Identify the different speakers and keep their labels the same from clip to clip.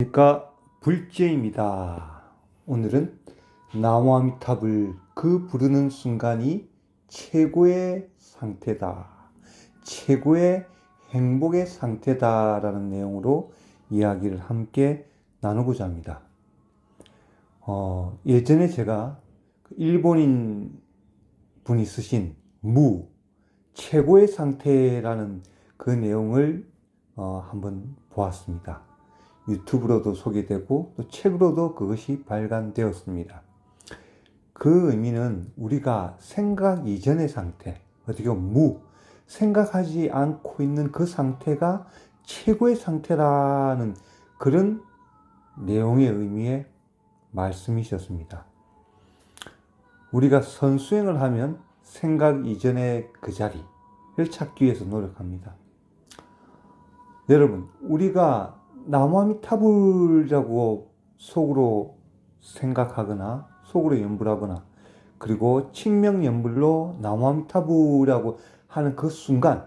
Speaker 1: 안녕하십니까 불제입니다. 오늘은 나무아미탑을 그 부르는 순간이 최고의 상태다. 최고의 행복의 상태다라는 내용으로 이야기를 함께 나누고자 합니다. 어, 예전에 제가 그 일본인 분이 쓰신 무, 최고의 상태라는 그 내용을 어, 한번 보았습니다. 유튜브로도 소개되고 또 책으로도 그것이 발간되었습니다. 그 의미는 우리가 생각 이전의 상태, 어떻게 보면 무, 생각하지 않고 있는 그 상태가 최고의 상태라는 그런 내용의 의미의 말씀이셨습니다. 우리가 선수행을 하면 생각 이전의 그 자리를 찾기 위해서 노력합니다. 여러분, 우리가 나무아미타불이라고 속으로 생각하거나 속으로 연불하거나 그리고 칭명 연불로 나무아미타불이라고 하는 그 순간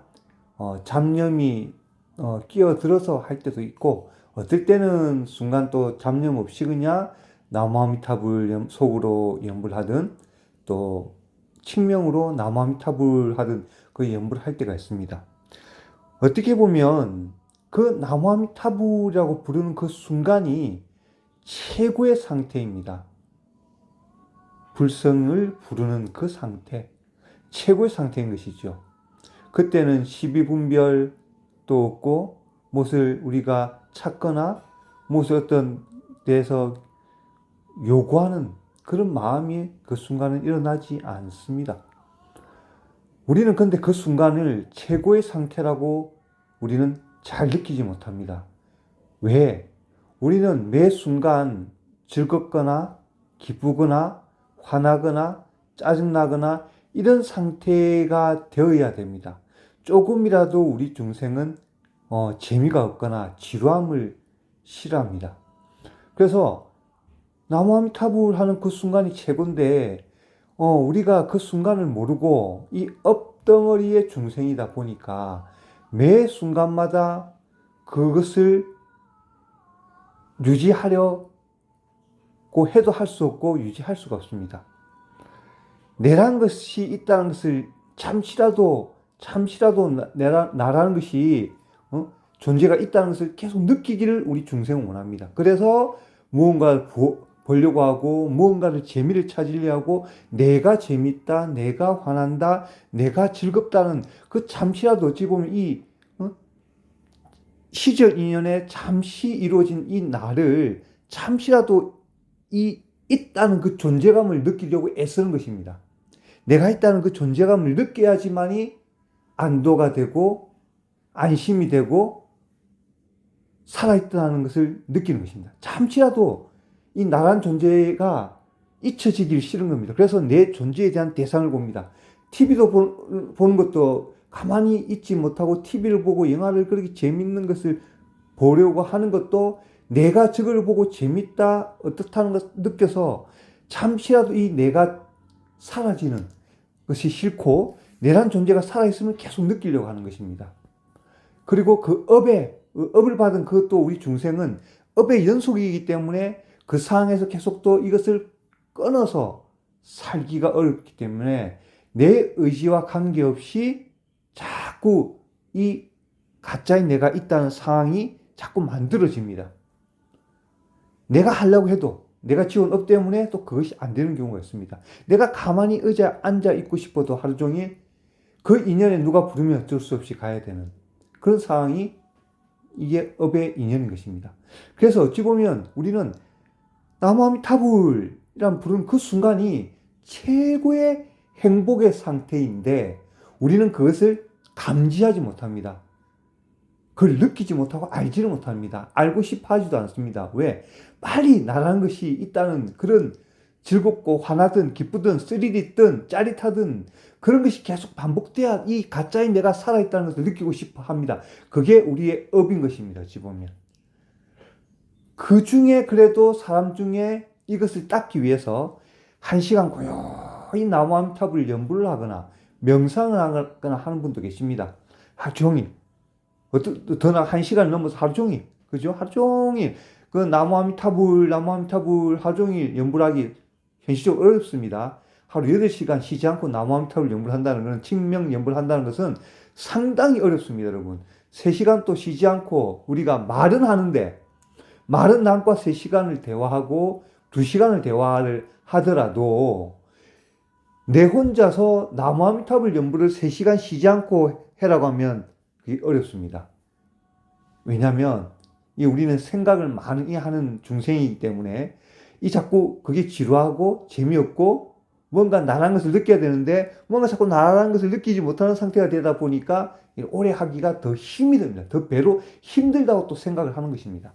Speaker 1: 어, 잡념이 어, 끼어들어서 할 때도 있고 어떨 때는 순간 또 잡념 없이 그냥 나무아미타불 연- 속으로 연불하든 또 칭명으로 나무아미타불 하든 그 연불을 할 때가 있습니다. 어떻게 보면 그 나무아미타불이라고 부르는 그 순간이 최고의 상태입니다. 불성을 부르는 그 상태, 최고의 상태인 것이죠. 그때는 시비분별도 없고, 무엇을 우리가 찾거나, 무엇을 어떤 데서 요구하는 그런 마음이 그 순간은 일어나지 않습니다. 우리는 근데 그 순간을 최고의 상태라고 우리는 잘 느끼지 못합니다. 왜? 우리는 매 순간 즐겁거나 기쁘거나 화나거나 짜증나거나 이런 상태가 되어야 됩니다. 조금이라도 우리 중생은 어, 재미가 없거나 지루함을 싫어합니다. 그래서 나무아미타불 하는 그 순간이 최고인데 어, 우리가 그 순간을 모르고 이 업덩어리의 중생이다 보니까 매 순간마다 그것을 유지하려고 해도 할 수 없고 유지할 수가 없습니다. 내란 것이 있다는 것을 잠시라도 잠시라도 나- 내라, 나라는 것이 어? 존재가 있다는 것을 계속 느끼기를 우리 중생은 원합니다. 그래서 무언가를 보, 보려고 하고 무언가를 재미를 찾으려 하고 내가 재밌다, 내가 화난다, 내가 즐겁다는 그 잠시라도 어찌 보면 이 어? 시절 인연에 잠시 이루어진 이 나를 잠시라도 이 있다는 그 존재감을 느끼려고 애쓰는 것입니다. 내가 있다는 그 존재감을 느껴야지만이 안도가 되고 안심이 되고 살아있다는 것을 느끼는 것입니다. 잠시라도 이 나란 존재가 잊혀지기를 싫은 겁니다. 그래서 내 존재에 대한 대상을 봅니다. TV도 보는 것도 가만히 있지 못하고 TV를 보고 영화를 그렇게 재밌는 것을 보려고 하는 것도 내가 저걸 보고 재밌다, 어떻다는 것을 느껴서 잠시라도 이 내가 사라지는 것이 싫고 내란 존재가 살아있으면 계속 느끼려고 하는 것입니다. 그리고 그 업에, 그 업을 받은 그것도 우리 중생은 업의 연속이기 때문에 그 상황에서 계속 또 이것을 끊어서 살기가 어렵기 때문에 내 의지와 관계없이 자꾸 이 가짜인 내가 있다는 상황이 자꾸 만들어집니다. 내가 하려고 해도 내가 지원 업 때문에 또 그것이 안 되는 경우가 있습니다. 내가 가만히 의자에 앉아 있고 싶어도 하루 종일 그 인연에 누가 부르면 어쩔 수 없이 가야 되는 그런 상황이 이게 업의 인연인 것입니다. 그래서 어찌 보면 우리는 나무아미타불이란 부르는 그 순간이 최고의 행복의 상태인데 우리는 그것을 감지하지 못합니다. 그걸 느끼지 못하고 알지를 못합니다. 알고 싶어 하지도 않습니다. 왜? 빨리 나라는 것이 있다는 그런 즐겁고 화나든 기쁘든 스릴이든 짜릿하든 그런 것이 계속 반복돼야 이 가짜인 내가 살아있다는 것을 느끼고 싶어 합니다. 그게 우리의 업인 것입니다. 어찌 보면. 그 중에 그래도 사람 중에 이것을 닦기 위해서 한 시간 고요히 나무암탑을 연불을 하거나 명상을 하거나 하는 분도 계십니다. 하루 종일. 더나 한 시간 넘어서 하루 종일. 그죠? 하루 종일 그 나무 아미타불, 나무 아미타불 하루 종일 연불하기 현실적으로 어렵습니다. 하루 8시간 쉬지 않고 나무 아미타불 연불 한다는 것은 칭명 연불 한다는 것은 상당히 어렵습니다, 여러분. 3시간 또 쉬지 않고 우리가 말은 하는데 말은 남과 3시간을 대화하고 2시간을 대화를 하더라도 내 혼자서 나무 아미타불 연불을 3시간 쉬지 않고 해라고 하면 그게 어렵습니다. 왜냐하면 이 우리는 생각을 많이 하는 중생이기 때문에 이 자꾸 그게 지루하고 재미없고 뭔가 나라는 것을 느껴야 되는데 뭔가 자꾸 나라는 것을 느끼지 못하는 상태가 되다 보니까 오래 하기가 더 힘이 듭니다. 더 배로 힘들다고 또 생각을 하는 것입니다.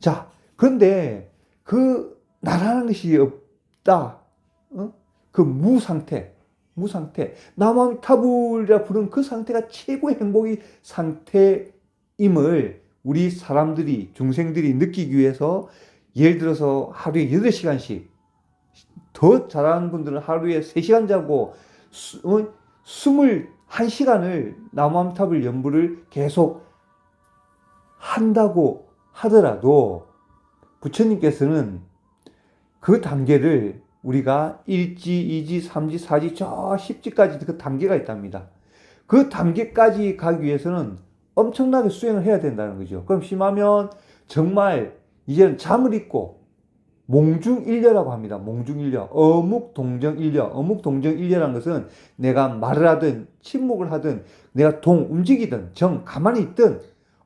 Speaker 1: 자, 그런데 그 나라는 것이 없다. 어? 그 무상태, 무상태. 나만 타불이라 부른 그 상태가 최고의 행복의 상태임을 우리 사람들이, 중생들이 느끼기 위해서 예를 들어서 하루에 8시간씩 더 잘하는 분들은 하루에 3시간 자고 수, 어? 21시간을 나무암탑을 연부를 계속 한다고 하더라도 부처님께서는 그 단계를 우리가 1지, 2지, 3지, 4지, 저 10지까지 그 단계가 있답니다. 그 단계까지 가기 위해서는 엄청나게 수행을 해야 된다는 거죠. 그럼 심하면 정말 이제는 잠을 잊고 몽중일려라고 합니다. 몽중일려. 어묵동정일려. 어묵동정일려라는 것은 내가 말을 하든 침묵을 하든 내가 동 움직이든 정 가만히 있든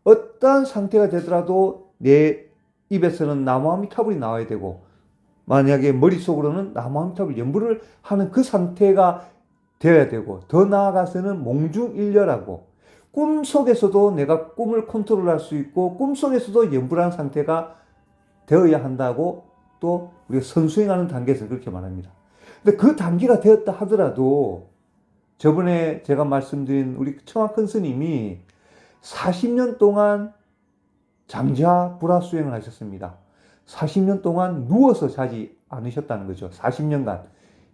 Speaker 1: 어떠한 상태가 되더라도 내 입에서는 나무아미타불이 나와야 되고 만약에 머릿속으로는 나무아미타불 연부를 하는 그 상태가 되어야 되고 더 나아가서는 몽중일려라고 꿈속에서도 내가 꿈을 컨트롤할 수 있고 꿈속에서도 연불한 상태가 되어야 한다고 또 우리가 선수행하는 단계에서 그렇게 말합니다. 근데 그 단계가 되었다 하더라도 저번에 제가 말씀드린 우리 청아 큰 스님이 40년 동안 장자 불화 수행을 하셨습니다. 40년 동안 누워서 자지 않으셨다는 거죠. 40년간.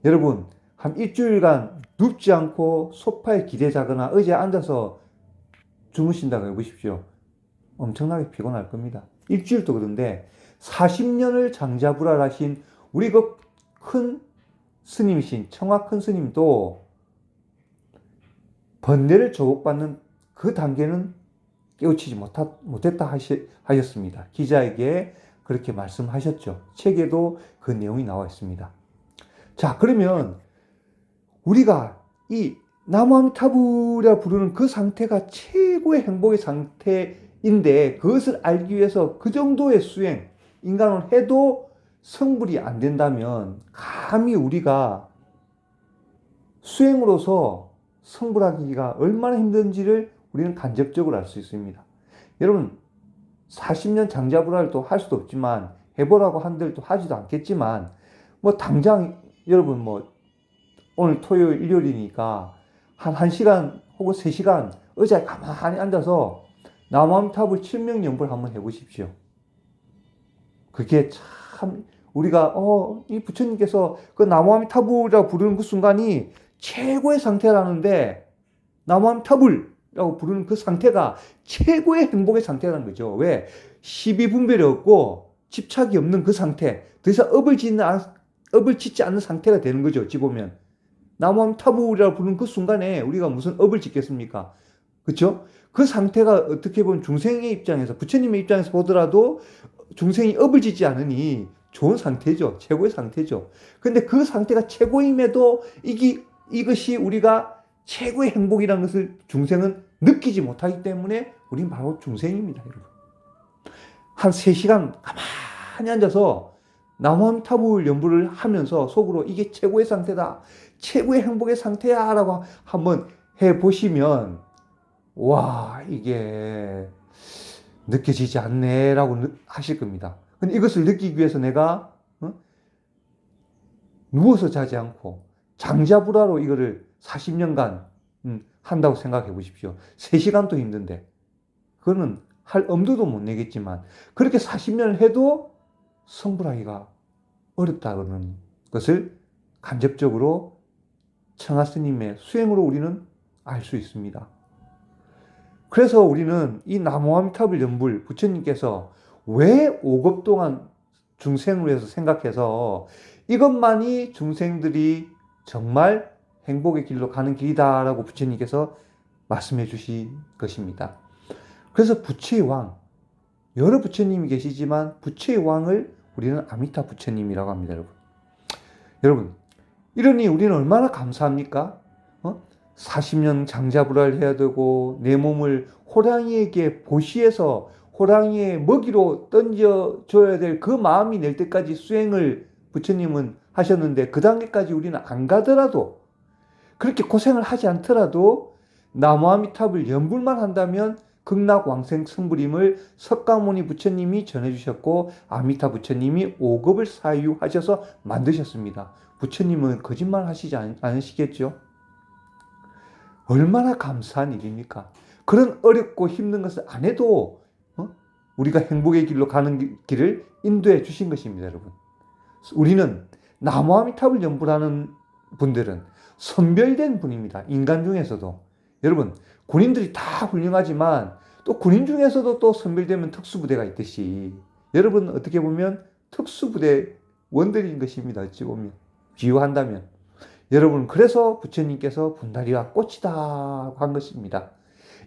Speaker 1: 여러분, 한 일주일간 눕지 않고 소파에 기대 자거나 의자에 앉아서 주무신다고 해보십시오. 엄청나게 피곤할 겁니다. 일주일도 그런데 40년을 장자불화를 하신 우리 그 큰 스님이신 청화 큰 스님도 번뇌를 조복받는 그 단계는 깨우치지 못했다 하셨습니다. 기자에게 그렇게 말씀하셨죠. 책에도 그 내용이 나와 있습니다. 자, 그러면 우리가 이 나무암타불이라 부르는 그 상태가 최고의 행복의 상태인데 그것을 알기 위해서 그 정도의 수행, 인간은 해도 성불이 안 된다면 감히 우리가 수행으로서 성불하기가 얼마나 힘든지를 우리는 간접적으로 알 수 있습니다. 여러분 40년 장자불화를 또할 수도 없지만 해보라고 한들 또 하지도 않겠지만 뭐 당장 여러분 뭐 오늘 토요일 일요일이니까 한 1시간 혹은 3시간 의자에 가만히 앉아서 나무암탑을 칠명연불 한번 해보십시오. 그게 참 우리가 어 이 부처님께서 그 나무암타불이라고 부르는 그 순간이 최고의 상태라는데 나무암타불이 라고 부르는 그 상태가 최고의 행복의 상태라는 거죠. 왜? 시비 분별이 없고 집착이 없는 그 상태. 더 이상 업을 짓는 업을 짓지 않는 상태가 되는 거죠. 어찌 보면 나무암타불이라고 부르는 그 순간에 우리가 무슨 업을 짓겠습니까? 그렇죠? 그 상태가 어떻게 보면 중생의 입장에서 부처님의 입장에서 보더라도 중생이 업을 짓지 않으니 좋은 상태죠. 최고의 상태죠. 근데 그 상태가 최고임에도 이기, 이것이 우리가 최고의 행복이라는 것을 중생은 느끼지 못하기 때문에 우리는 바로 중생입니다, 여러분. 한 3시간 가만히 앉아서 남원타불 연부를 하면서 속으로 이게 최고의 상태다. 최고의 행복의 상태야. 라고 한번 해 보시면, 와, 이게 느껴지지 않네. 라고 하실 겁니다. 근데 이것을 느끼기 위해서 내가, 어? 누워서 자지 않고, 장자불화로 이거를 40년간 음, 한다고 생각해 보십시오. 3시간도 힘든데. 그거는 할 엄두도 못 내겠지만, 그렇게 40년을 해도 성불하기가 어렵다는 것을 간접적으로 청하 스님의 수행으로 우리는 알 수 있습니다. 그래서 우리는 이 나무아미탑을 연불 부처님께서 왜 5급 동안 중생을 위해서 생각해서 이것만이 중생들이 정말 행복의 길로 가는 길이다라고 부처님께서 말씀해 주신 것입니다. 그래서 부처의 왕, 여러 부처님이 계시지만 부처의 왕을 우리는 아미타 부처님이라고 합니다, 여러분. 여러분, 이러니 우리는 얼마나 감사합니까? 어? 40년 장자불화를 해야 되고 내 몸을 호랑이에게 보시해서 호랑이의 먹이로 던져줘야 될 그 마음이 낼 때까지 수행을 부처님은 하셨는데 그 단계까지 우리는 안 가더라도 그렇게 고생을 하지 않더라도 나무아미탑을 연불만 한다면 극락왕생 승부림을 석가모니 부처님이 전해주셨고 아미타 부처님이 5급을 사유하셔서 만드셨습니다. 부처님은 거짓말 하시지 않, 않으시겠죠? 얼마나 감사한 일입니까? 그런 어렵고 힘든 것을 안 해도 어? 우리가 행복의 길로 가는 기- 길을 인도해 주신 것입니다, 여러분. 우리는 나무아미탑을 연불하는 분들은 선별된 분입니다. 인간 중에서도. 여러분, 군인들이 다 훌륭하지만 또 군인 중에서도 또 선별되면 특수부대가 있듯이 여러분 어떻게 보면 특수부대 원들인 것입니다. 어찌 보면. 비유한다면. 여러분, 그래서 부처님께서 분다리와 꽃이다 한 것입니다.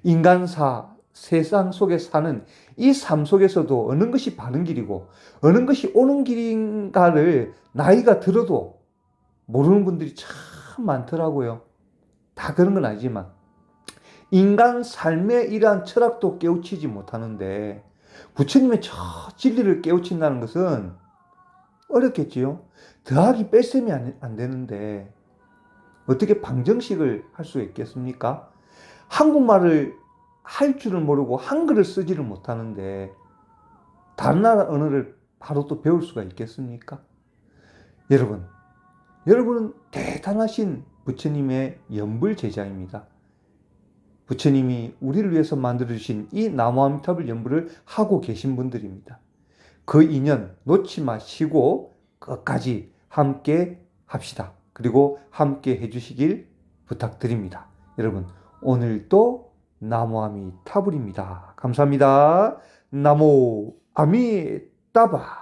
Speaker 1: 인간사, 세상 속에 사는 이 삶 속에서도 어느 것이 바른 길이고 어느 것이 옳은 길인가를 나이가 들어도 모르는 분들이 참 많더라고요. 다 그런 건 아니지만 인간 삶의 이러한 철학도 깨우치지 못하는데 부처님의 저 진리를 깨우친다는 것은 어렵겠지요. 더하기 뺄셈이 안, 안 되는데 어떻게 방정식을 할 수 있겠습니까? 한국말을 할 줄을 모르고 한글을 쓰지를 못하는데 다른 나라 언어를 바로 또 배울 수가 있겠습니까? 여러분, 여러분은 대단하신 부처님의 연불 제자입니다. 부처님이 우리를 위해서 만들어주신 이 나무아미탑을 연불을 하고 계신 분들입니다. 그 인연 놓지 마시고 끝까지 함께 합시다. 그리고 함께 해주시길 부탁드립니다. 여러분, 오늘도 나무아미타불입니다. 감사합니다. 나무 아미 따바.